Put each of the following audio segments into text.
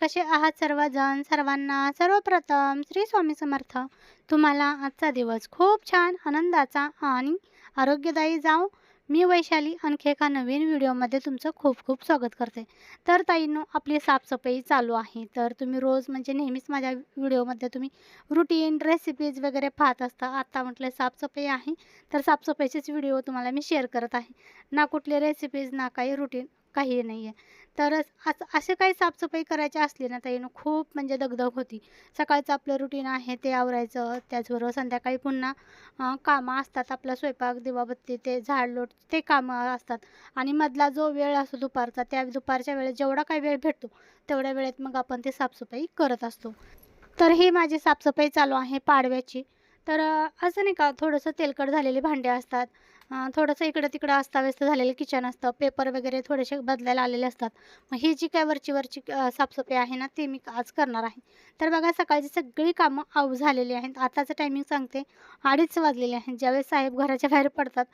कसे आहात सर्वजण? सर्वांना सर्वप्रथम श्री स्वामी समर्थ. तुम्हाला आजचा दिवस खूप छान आनंदाचा आणि आरोग्यदायी जाओ मी वैशाली आणखी एका नवीन व्हिडिओमध्ये तुमचं खूप खूप स्वागत करते. तर ताईंनो आपली साफसफाई चालू आहे. तर तुम्ही रोज म्हणजे नेहमीच माझ्या व्हिडिओमध्ये तुम्ही रुटीन रेसिपीज वगैरे पाहत असता. आत्ता म्हटलं साफसफाई आहे. तर साफसफाईचेच व्हिडिओ तुम्हाला मी शेअर करत आहे. ना कुठले रेसिपीज ना काही रुटीन काही नाही आहे तरच असं असे काही साफसफाई करायची असली ना ताईनं खूप म्हणजे दगदग होती. सकाळचं आपलं रुटीन आहे ते आवरायचं त्याचबरोबर संध्याकाळी पुन्हा कामं असतात आपला स्वयंपाक दिवाबत्ती ते झाडलोट ते कामं असतात. आणि मधला जो वेळ असतो दुपारचा त्या दुपारच्या वेळेत जेवढा काही वेळ भेटतो तेवढ्या वेळेत मग आपण ते साफसफाई करत असतो. तर ही माझी साफसफाई चालू आहे पाडव्याची. तर असं नाही का थोडंसं तेलकट झालेले भांडे असतात थोडंसं इकडं तिकडं अस्ताव्यस्त झालेलं किचन असतं. पेपर वगैरे थोडेसे बदलायला आलेले असतात. मग ही जी काय वरची वरची साफसफाई आहे ना ती मी आज करणार आहे. तर बघा सकाळची सगळी कामं आऊ झालेली आहेत. आताचं टायमिंग सांगते. अडीच वाजलेले आहेत. ज्यावेळेस साहेब घराच्या बाहेर पडतात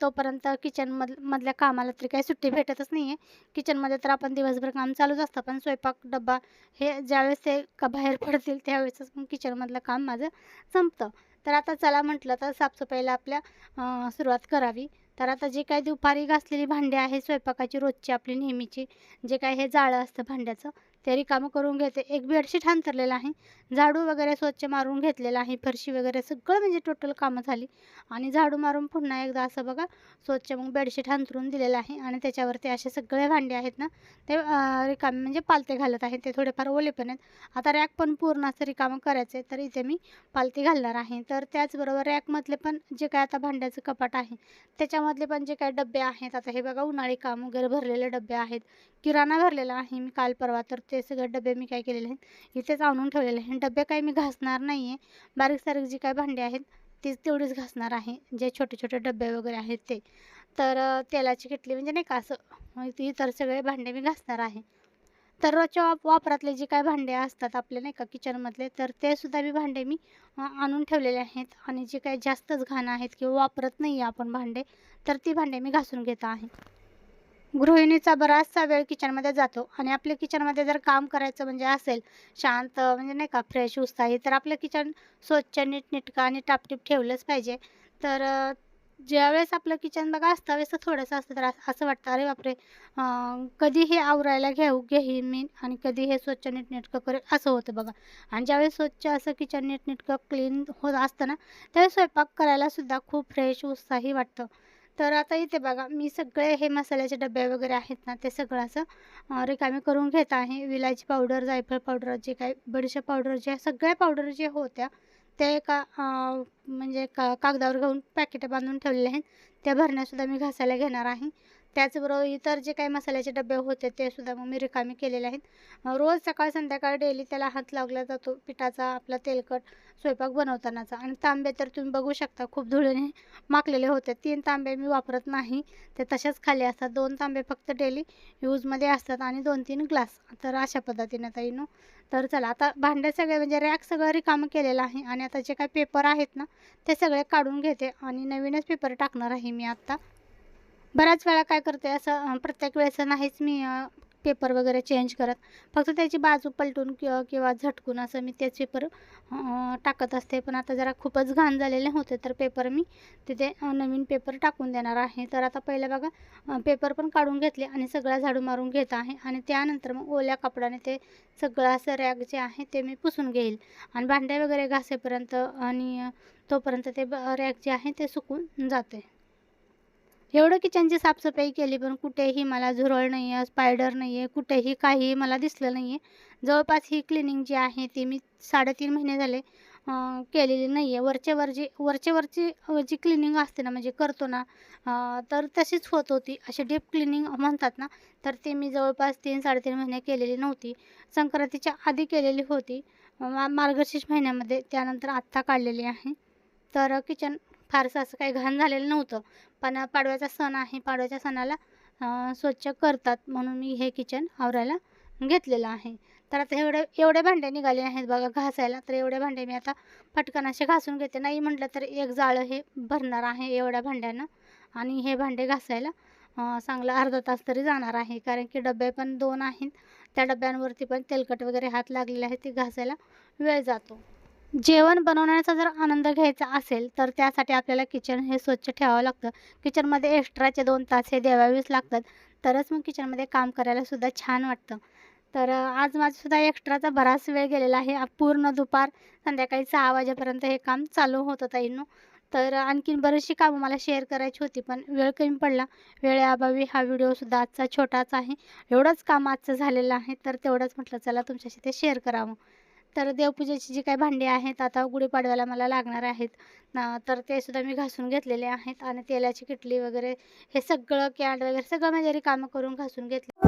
तोपर्यंत किचन मधल्या कामाला तरी काही सुट्टी भेटतच नाही आहे किचनमध्ये तर आपण दिवसभर काम चालूच असतं. पण स्वयंपाक डब्बा हे ज्यावेळेस ते का बाहेर पडतील त्यावेळेसच मग किचनमधलं काम माझं संपतं. तर आता चला म्हटलं तर साफसफाईला आपल्या सुरुवात करावी. तर आता जे काही दुपारी घासलेली भांडी आहे स्वयंपाकाची रोजची आपली नेहमीची जे काय हे जाळं असतं भांड्याचं ते रिकामं करून घेते. एक बेडशीट अंथरलेलं आहे. झाडू वगैरे स्वच्छ मारून घेतलेलं आहे. फरशी वगैरे सगळं म्हणजे टोटल कामं झाली. आणि झाडू मारून पुन्हा एकदा असं बघा स्वच्छ मग बेडशीट अंथरून दिलेलं आहे. आणि त्याच्यावरती असे सगळे भांडे आहेत ना ते रिकामे म्हणजे पालते घालत आहेत ते थोडेफार ओले पण आहेत. आता रॅक पण पूर्ण असं रिकामं करायचं आहे तर इथे मी पालती घालणार आहे. तर त्याचबरोबर रॅकमधले पण जे काय आता भांड्याचं कपाट आहे त्याच्यामधले पण जे काय डबे आहेत आता हे बघा उन्हाळी काम वगैरे भरलेले डबे आहेत. किराणा भरलेला आहे मी काल परवा तर ते सगळे डबे मी काय केलेले आहेत इथेच आणून ठेवलेले आहेत. डबे काही मी घासणार नाही आहे बारीक सारीक जी काय भांडी आहेत तीच तेवढीच घासणार आहे. जे छोटे छोटे डबे वगैरे आहेत ते. तर तेलाची किटली म्हणजे नाही का असं ती इतर सगळे भांडे मी घासणार आहे. तर रोजच्या वाप वापरातले जे काय भांडे असतात आपले नाही का किचनमधले तर ते सुद्धा मी भांडे मी आणून ठेवलेले आहेत. आणि जे काही जास्तच घाण आहेत किंवा वापरत नाही आहे आपण भांडे तर ती भांडे मी घासून घेत आहे. गृहिणीचा बराचसा वेळ किचनमध्ये जातो. आणि आपल्या किचनमध्ये जर काम करायचं म्हणजे असेल शांत म्हणजे नाही का फ्रेश उत्साही तर आपलं किचन स्वच्छ नीटनेटकं आणि टापटीप ठेवलंच पाहिजे. तर ज्यावेळेस आपलं किचन बघा असतं वेळेस थोडंसं असतं तर असं वाटतं अरे बापरे कधी हे आवरायला घेऊ घेईन मी आणि कधी हे स्वच्छ नीटनेटकं करेल असं होतं बघा. आणि ज्यावेळेस स्वच्छ असं किचन नीटनेटकं क्लीन होत असतं ना त्यावेळेस स्वयंपाक करायला सुद्धा खूप फ्रेश उत्साही वाटतं. तर आता इथे बघा मी सगळे हे मसाल्याचे डबे वगैरे आहेत ना ते सगळं असं रिकामी करून घेत आहे. विलायची पावडर जायफळ पावडर जे काही बडीशा पावडर जे सगळ्या पावडर जे होत्या ते एका म्हणजे का कागदावर घेऊन पॅकेटं बांधून ठेवलेले आहेत. त्या भरण्यासुद्धा मी घासायला घेणार आहे. त्याचबरोबर इतर जे काही मसाल्याचे डबे होते ते सुद्धा मग मी रिकामे केलेले आहेत. रोज सकाळ संध्याकाळ डेली त्याला हात लावला जातो पिठाचा आपला तेलकट स्वयंपाक बनवतानाचा. आणि तांबे तर तुम्ही बघू शकता खूप धुळीने माकलेले होते. तीन तांबे मी वापरत नाही. ते तसेच खाली असतात. दोन तांबे फक्त डेली यूजमध्ये असतात आणि दोन तीन ग्लास तर अशा पद्धतीने ताईनो तर चला आता भांडे सगळे म्हणजे रॅक सगळं रिकामं केलेलं आहे. आणि आता जे काही पेपर आहेत ना ते सगळे काढून घेते. आणि नवीनच पेपर टाकणार आहे मी आत्ता बऱ्याच वेळा काय करते असं प्रत्येक वेळेस नाहीच मी पेपर वगैरे चेंज करत. फक्त त्याची बाजू पलटून किंवा किंवा झटकून असं मी तेच पेपर टाकत असते. पण आता जरा खूपच घाण झालेले होते तर पेपर मी तिथे नवीन पेपर टाकून देणार आहे. तर आता पहिलं बघा पेपर पण काढून घेतले आणि सगळा झाडू मारून घेत आहे. आणि त्यानंतर मग ओल्या कपड्याने ते सगळं असं रॅक जे आहे ते मी पुसून घेईल. आणि भांडे वगैरे घासेपर्यंत आणि तोपर्यंत ते रॅक जे आहे ते सुकून जाते. एवढं किचनची साफसफाई केली पण कुठेही मला झुरळ नाही आहे स्पायडर नाही आहे कुठेही काही मला दिसलं नाही आहे जवळपास ही क्लिनिंग जी आहे ती मी साडेतीन महिने झाले केलेली नाही आहे वरचे वर जी वरचे वरची जी क्लिनिंग असते ना म्हणजे करतो ना तर तशीच होत होती. अशी डीप क्लिनिंग म्हणतात ना तर ते मी जवळपास तीन साडेतीन महिने केलेली नव्हती. संक्रांतीच्या आधी केलेली होती. मा- मार्गशीर्ष महिन्यामध्ये त्यानंतर आत्ता काढलेली आहे. तर किचन फारसं असं काही घाण झालेलं नव्हतं. पण पाडव्याचा सण आहे पाडव्याच्या सणाला स्वच्छ करतात म्हणून मी हे किचन आवरायला घेतलेलं आहे. तर आता एवढे एवढे भांडे निघाले आहेत बघा घासायला. तर एवढे भांडे मी आता पटकन असे घासून घेते. नाही म्हटलं तर एक जाळं हे भरणार आहे एवढ्या भांड्यानं. आणि हे भांडे घासायला चांगलं चांगला अर्धा तास तरी जाणार आहे. कारण की डबे पण दोन आहेत. त्या डब्यांवरती पण तेलकट वगैरे हात लागलेले आहे ते घासायला वेळ जातो. जेवण बनवण्याचा जर आनंद घ्यायचा असेल तर त्यासाठी आपल्याला किचन हे स्वच्छ ठेवावं लागतं. किचनमध्ये एक्स्ट्राचे दोन तास हे द्यावावेच लागतात. तरच मग किचनमध्ये काम करायला सुद्धा छान वाटतं. तर आज माझासुद्धा एक्स्ट्राचा बराच वेळ गेलेला आहे. पूर्ण दुपार संध्याकाळी सहा वाजेपर्यंत हे काम चालू होतं ताईंनो. तर आणखीन बरीचशी कामं मला शेअर करायची होती पण वेळ कमी पडला. वेळेअभावी हा व्हिडिओसुद्धा आजचा छोटाच आहे. एवढंच काम आजचं झालेलं आहे तर तेवढंच म्हटलं चला तुमच्याशी ते शेअर करावं. तर देवपूजेची जी काही भांडी आहेत आता गुढीपाडव्याला मला लागणार आहेत ना तर ते सुद्धा मी घासून घेतलेले आहेत आणि तेलाची किटली वगैरे हे सगळं कॅन्ड वगैरे सगळं माझ्या कामं करून घासून घेतले.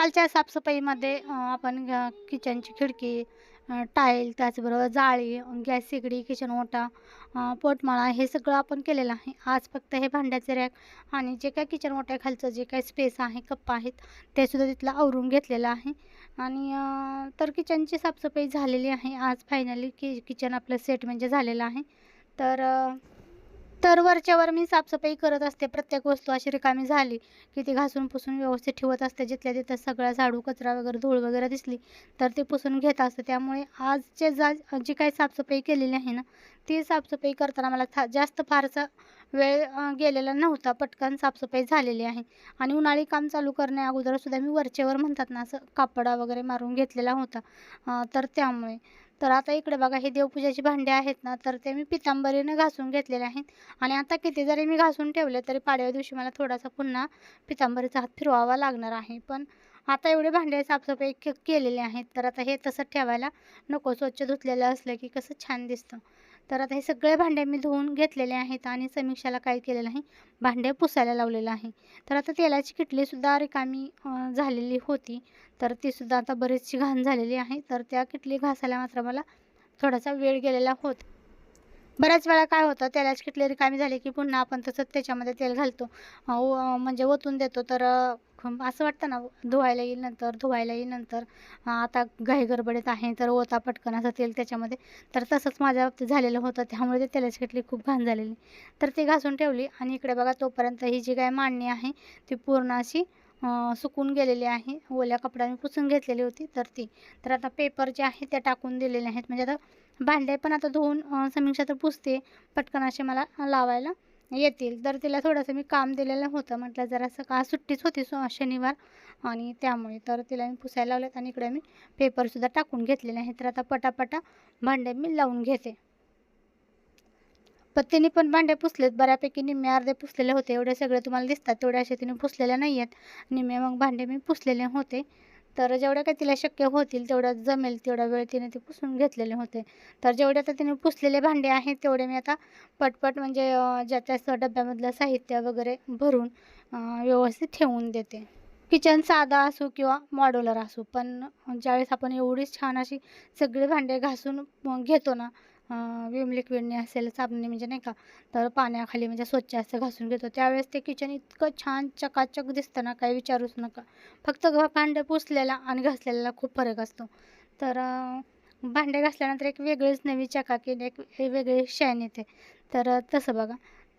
कालच्या साफसफाईमध्ये आपण किचनची खिडकी टाईल त्याचबरोबर जाळी गॅस शेगडी किचन ओटा पोटमाळा हे सगळं आपण केलेलं आहे. आज फक्त हे भांड्याचे रॅक आणि जे काय किचन ओट्याखालचं जे काय स्पेस आहे कप्पा आहेत ते सुद्धा तिथलं आवरून घेतलेलं आहे. आणि तर किचनची साफसफाई झालेली आहे. आज फायनली कि किचन आपलं सेट म्हणजे झालेलं आहे. तर तर वरच्यावर मी साफसफाई करत असते. प्रत्येक वस्तू अशी रिकामी झाली की ती घासून पुसून व्यवस्थित ठेवत असते. जिथल्या तिथं सगळा झाडू कचरा वगैरे धूळ वगैरे दिसली तर ती पुसून घेत असते. त्यामुळे आजचे जा जी काही साफसफाई केलेली आहे ना ती साफसफाई करताना मला था जास्त फारसा वेळ गेलेला नव्हता. पटकन साफसफाई झालेली आहे. आणि उन्हाळी काम चालू करण्या अगोदर सुद्धा मी वरचेवर म्हणतात ना असं कापडा वगैरे मारून घेतलेला होता. तर त्यामुळे तर आता इकडे बघा हे देवपूजाची भांडे आहेत ना तर ते मी पितांबरीनं घासून घेतलेले आहेत. आणि आता किती जरी मी घासून ठेवले तरी पाडव्या दिवशी मला थोडासा पुन्हा पितांबरीचा हात फिरवावा लागणार आहे. पण आता एवढे भांडे साफसफाई के केलेले आहेत तर आता हे तसं ठेवायला नको. स्वच्छ धुतलेलं असलं की कसं छान दिसतं. तर आता हे सगळे भांडे मी धुवून घेतलेले आहेत आणि समीक्षाला काय केलेलं आहे? भांडे पुसायला लावलेलं आहे. तर आता तेलाची किटलीसुद्धा रिकामी झालेली होती. तर तीसुद्धा आता बरीचशी घाण झालेली आहे. तर त्या किटली घासायला मात्र मला थोडासा वेळ गेलेला होता. बऱ्याच वेळा काय होतं तेलाची किटली रिकामी झाली की पुन्हा आपण तसंच त्याच्यामध्ये तेल घालतो. व- म्हणजे ओतून देतो. तर असं वाटतं ना धुवायला येईल नंतर धुवायला येईल नंतर आता घाई गडबडीत आहे तर ओता पटकन असं तेल त्याच्यामध्ये तर तसंच माझ्या बाबतीत झालेलं होतं त्यामुळे ते तेलाची किटली खूप घाण झालेली. तर ती घासून ठेवली आणि इकडे बघा तोपर्यंत ही जी काय मांडणी आहे ती पूर्ण अशी सुकून गेलेली आहे. ओल्या कपड्याने पुसून घेतलेली होती तर ती तर आता पेपर जे आहे ते टाकून दिलेले आहेत. म्हणजे आता भांडे पण आता धुवून समीक्षा तर पुसते पटकन असे मला लावायला येतील. तर तिला थोडंसं मी काम दिलेलं होतं. म्हटलं जरासं का सुट्टीच होती सो शनिवार आणि त्यामुळे तर तिला मी पुसायला लावलेत आणि इकडे मी पेपरसुद्धा टाकून घेतलेले आहेत. तर आता पटापटा भांडे मी लावून घेते. पण तिने पण भांडे पुसलेत. बऱ्यापैकी निम्मे अर्धे पुसलेले होते. एवढे सगळे तुम्हाला दिसतात. तेवढे असे तिने पुसलेले नाही आहेत निम्मे मग भांडे मी पुसलेले होते. तर जेवढ्या काही तिला शक्य होतील तेवढं जमेल तेवढा वेळ तिने ते पुसून घेतलेले होते. तर जेवढे आता तिने पुसलेले भांडे आहेत तेवढे मी आता पटपट म्हणजे ज्या त्या डब्यामधलं साहित्य वगैरे भरून व्यवस्थित ठेवून देते. किचन साधा असो किंवा मॉड्युलर असो पण ज्यावेळेस आपण एवढीच छान अशी सगळे भांडे घासून घेतो ना विम लिक्विडने असेल साबणाने म्हणजे नाही का तर पाण्याखाली म्हणजे स्वच्छ असं घासून घेतो. त्यावेळेस ते किचन इतकं छान चकाचक दिसतं ना काही विचारूच नका. फक्त भांडं पुसलेला आणि घासलेला खूप फरक असतो. तर भांडे घासल्यानंतर एक वेगळीच नवी चकाकी आणि एक वेगळी शाईन येते. तर तसं बघा.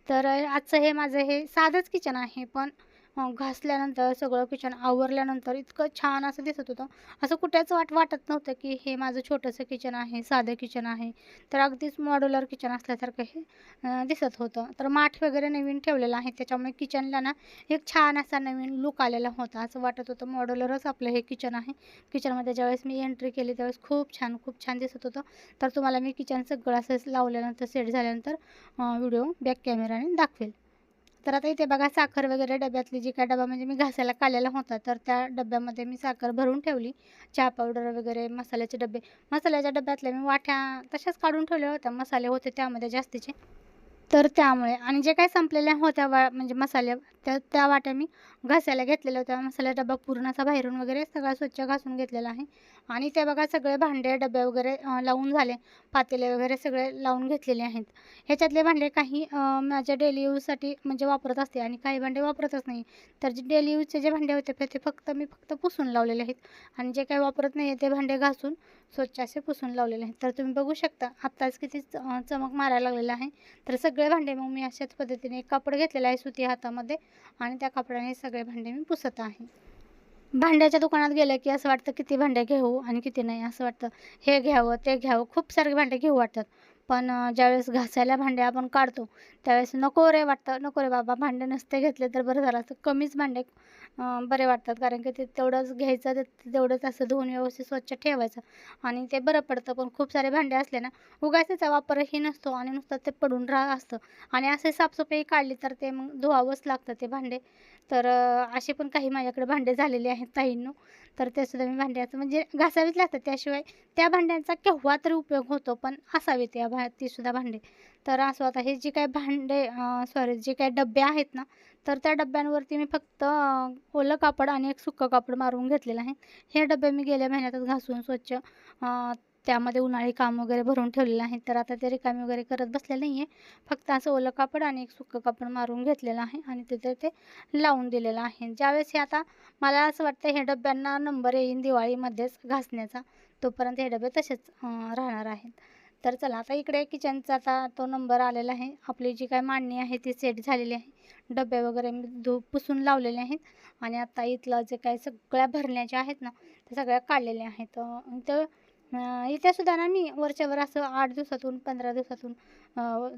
तर आजचं हे माझं हे साधंच किचन आहे पण घासल्यानंतर सगळं किचन आवरल्यानंतर इतकं छान असं दिसत होतं. असं कुठेच वाट वाटत नव्हतं की हे माझं छोटंसं किचन आहे साधं किचन आहे. तर अगदीच मॉड्युलर किचन असल्यासारखं हे दिसत होतं. तर माठ वगैरे नवीन ठेवलेलं आहे. त्याच्यामुळे किचनला ना एक छान असा नवीन लुक आलेला होता. असं वाटत होतं मॉड्युलरच आपलं हे किचन आहे. किचनमध्ये ज्यावेळेस मी एंट्री केली त्यावेळेस खूप छान खूप छान दिसत होतं. तर तुम्हाला मी किचन सगळं असं लावल्यानंतर सेट झाल्यानंतर व्हिडिओ बॅक कॅमेराने दाखवेल. तर आता इथे बघा साखर वगैरे डब्यातली जी काय डबा म्हणजे मी घासायला काढलेला होता तर त्या डब्यामध्ये मी साखर भरून ठेवली. चहा पावडर वगैरे मसाल्याचे डबे. मसाल्याच्या डब्यातल्या मी वाट्या तशाच काढून ठेवल्या होत्या. मसाले होते त्यामध्ये जास्तीचे. तर त्यामुळे आणि जे काही संपलेल्या होत्या वा म्हणजे मसाले त्या त्या वाट्या मी घासायला घेतलेल्या होत्या. मसाला डबा पूर्ण असा बाहेरून वगैरे सगळा स्वच्छ घासून घेतलेला आहे. आणि ते बघा सगळे भांडे डबे वगैरे लावून झाले. पातेले वगैरे सगळे लावून घेतलेले आहेत. ह्याच्यातले भांडे काही माझ्या डेली यूजसाठी म्हणजे वापरत असते आणि काही भांडे वापरतच नाही. तर जे डेली यूजचे जे भांडे होते ते फक्त मी फक्त पुसून लावलेले आहेत. आणि जे काही वापरत नाही ते भांडे घासून स्वच्छ असे पुसून लावलेले आहेत. तर तुम्ही बघू शकता आत्ताच किती च- चमक मारायला लागलेला आहे. तर सगळे सगळे भांडे मग मी अशाच पद्धतीने एक कापड घेतलेलं आहे सुती हातामध्ये आणि त्या कापडाने सगळे भांडे मी पुसत आहे. भांड्याच्या दुकानात गेलं की असं वाटतं किती भांडे घेऊ आणि किती नाही असं वाटतं. हे घ्यावं ते घ्यावं खूप सारे भांडे घेऊ वाटतात. पण ज्यावेळेस घासायला भांडे आपण काढतो त्यावेळेस नको रे वाटतं नको रे बाबा भांडे नसते घेतले तर बरं झालं. असतं कमीच भांडे बरे वाटतात कारण की ते तेवढंच घ्यायचं ते तेवढंच असं धुवून व्यवस्थित स्वच्छ ठेवायचं. आणि ते बरं पडतं पण खूप सारे भांडे असले ना उगाच वापरही नसतो आणि नुसतं ते पडून राह असतं. आणि असे साफसफाई काढली तर ते मग धुवावंच लागतं ते भांडे. तर असे पण काही माझ्याकडे भांडे झालेले आहेत ताईंनो. तर ते सुद्धा मी भांड्याचं म्हणजे घासावीच लागतात. त्याशिवाय त्या भांड्यांचा केव्हा तरी उपयोग होतो पण असावेत त्या भा ती सुद्धा भांडे. तर असं आता हे जे काही भांडे सॉरी जे काही डबे आहेत ना तर त्या डब्यांवरती मी फक्त ओलं कापड आणि एक सुकं कापड मारून घेतलेलं आहे. हे डबे मी गेल्या महिन्यातच घासून स्वच्छ त्यामध्ये उन्हाळी काम वगैरे भरून ठेवलेलं आहे. तर आता ते रिकामी वगैरे करत बसलेलं नाही आहे फक्त असं ओलं कापड आणि एक सुकं कापड मारून घेतलेलं आहे आणि तिथे ते लावून दिलेलं आहे. ज्यावेळेस हे आता मला असं वाटतं हे डब्यांना नंबर येईन दिवाळीमध्येच घासण्याचा तोपर्यंत हे डबे तसेच राहणार आहेत. तर चला आता इकडे किचनचा आता तो नंबर आलेला आहे. आपली जी काय मांडणी आहे ती सेट झालेली आहे. डबे वगैरे मी धूप पुसून लावलेले आहेत आणि आता इथलं जे काय सगळ्या भरण्याच्या आहेत ना त्या सगळ्या काढलेल्या आहेत. तर इथे सुद्धा ना मी वरच्यावर असं आठ दिवसातून पंधरा दिवसातून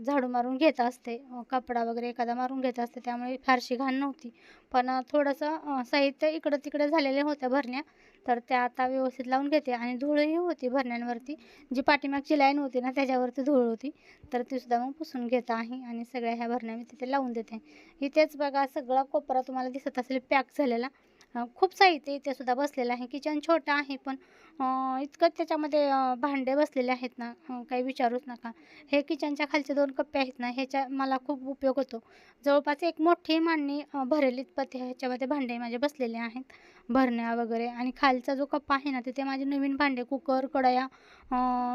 झाडू मारून घेत असते. कपडा वगैरे एखादा मारून घेत असते त्यामुळे फारशी घाण नव्हती. पण थोडंसं साहित्य इकडं तिकडे झालेल्या होत्या भरण्या तर त्या आता व्यवस्थित लावून घेते. आणि धूळही होती भरण्यांवरती. जी पाठीमागची लाईन होती ना त्याच्यावरती धूळ होती. तर ती सुद्धा मग पुसून घेत आहे आणि सगळ्या ह्या भरण्या मी तिथे लावून देते. इथेच बघा सगळा कोपरा तुम्हाला दिसत असेल पॅक झालेला. खूप साहित्य इथे सुद्धा बसलेलं आहे. किचन छोटं आहे पण इतकं त्याच्यामध्ये भांडे बसलेले आहेत ना काही विचारूच नका. हे किचनच्या खालचे दोन कप्पे आहेत ना ह्याच्या मला खूप उपयोग होतो. जवळपास एक मोठी मांडणी अं, भरेल इतपत ह्याच्यामध्ये भांडे माझे बसलेले आहेत. भरण्या वगैरे आणि खालचा जो कप्पा आहे ना तिथे माझे नवीन भांडे कुकर कढया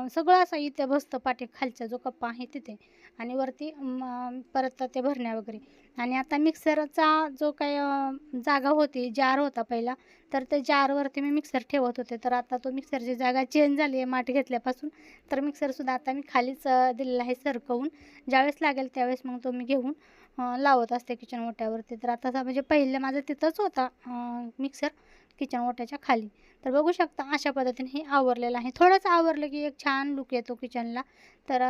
सगळं असं इथे बसतं पाठी खालचा जो कप्पा आहे तिथे. आणि वरती परत ते भरण्या वगैरे. आणि आता मिक्सरचा जो काही जागा होती जार होता पहिला तर ते जारवरती मी मिक्सर ठेवत होते. तर आता तो मिक्सरची जागा चेंज झाली आहे माठ घेतल्यापासून. तर मिक्सरसुद्धा आता मी खालीच दिलेला आहे सरकवून. ज्यावेळेस लागेल त्यावेळेस मग तो मी घेऊन लावत असते किचन ओट्यावरती. तर आता म्हणजे पहिलं माझं तिथंच होता मिक्सर किचन ओट्याच्या खाली. तर बघू शकता अशा पद्धतीने हे आवरलेलं आहे. थोडंसं आवरलं की एक छान लुक येतो किचनला तर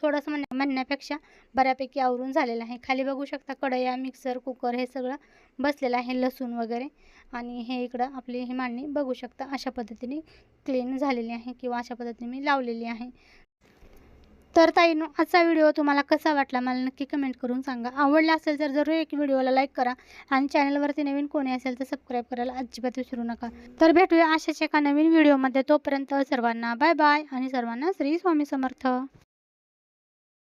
थोडंसं म्हण म्हणण्यापेक्षा बऱ्यापैकी आवरून झालेलं आहे. खाली बघू शकता कढया मिक्सर कुकर हे सगळं बसलेलं आहे लसूण वगैरे. आणि हे इकडं आपली ही मांडणी बघू शकता अशा पद्धतीने क्लीन झालेली आहे किंवा अशा पद्धतीने मी लावलेली आहे. तर ताईनो आजचा व्हिडिओ तुम्हाला कसा वाटला मला नक्की कमेंट करून सांगा. आवडला असेल तर जरूर एक व्हिडिओला लाईक करा आणि चॅनलवरती नवीन कोणी असेल तर सबस्क्राईब करायला अजिबात विसरू नका. तर भेटूया अशाच एका नवीन व्हिडिओमध्ये. तोपर्यंत सर्वांना बाय बाय आणि सर्वांना श्री स्वामी समर्थ.